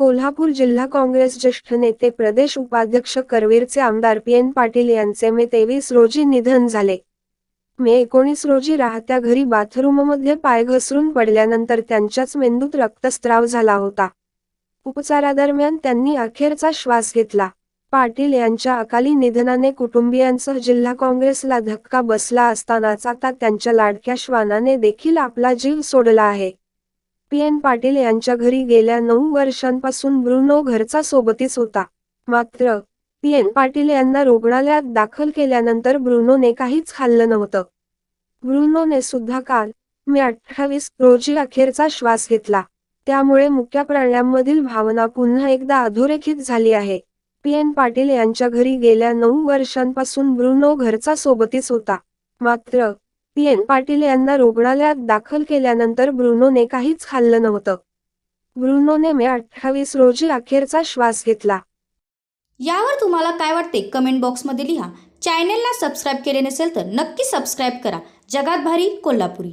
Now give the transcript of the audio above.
कोल्हापूर जिल्हा काँग्रेस ज्येष्ठ नेते प्रदेश उपाध्यक्ष करवीरचे आमदार पी एन पाटील यांचे मे तेवीस रोजी निधन झाले. मे एकोणीस रोजी राहत्या घरी बाथरूममध्ये पाय घसरून पडल्यानंतर त्यांच्याच मेंदूत रक्तस्त्राव झाला होता. उपचारादरम्यान त्यांनी अखेरचा श्वास घेतला. पाटील यांच्या अकाली निधनाने कुटुंबियांसह जिल्हा काँग्रेसला धक्का बसला असतानाच आता त्यांच्या लाडक्या श्वानाने देखील आपला जीव सोडला आहे. पी. एन. पाटील यांच्या घरी गेल्या नऊ वर्षांपासून ब्रुनो घरचा सोबतीच होता. मात्र पी. एन. पाटील यांना रुग्णालयात दाखल केल्यानंतर ब्रुनोने काहीच खाल्लं नव्हतं. ब्रुनोने सुद्धा काल मे अठ्ठावीस रोजी अखेरचा श्वास घेतला. त्यामुळे मुक्या प्राण्यांमधील भावना पुन्हा एकदा अधोरेखित झाली आहे. पी. एन. पाटील यांच्या घरी गेल्या नऊ वर्षांपासून ब्रुनो घरचा सोबतीच होता. मात्र पी एन पाटील यांना रुग्णालयात दाखल केल्यानंतर ब्रुनोने काहीच खाल्लं नव्हतं. ब्रुनोने मे अठ्ठावीस रोजी अखेरचा श्वास घेतला. यावर तुम्हाला काय वाटते कमेंट बॉक्समध्ये लिहा. चॅनेलला सबस्क्राईब केले नसेल तर नक्की सबस्क्राईब करा. जगात भारी कोल्हापुरी.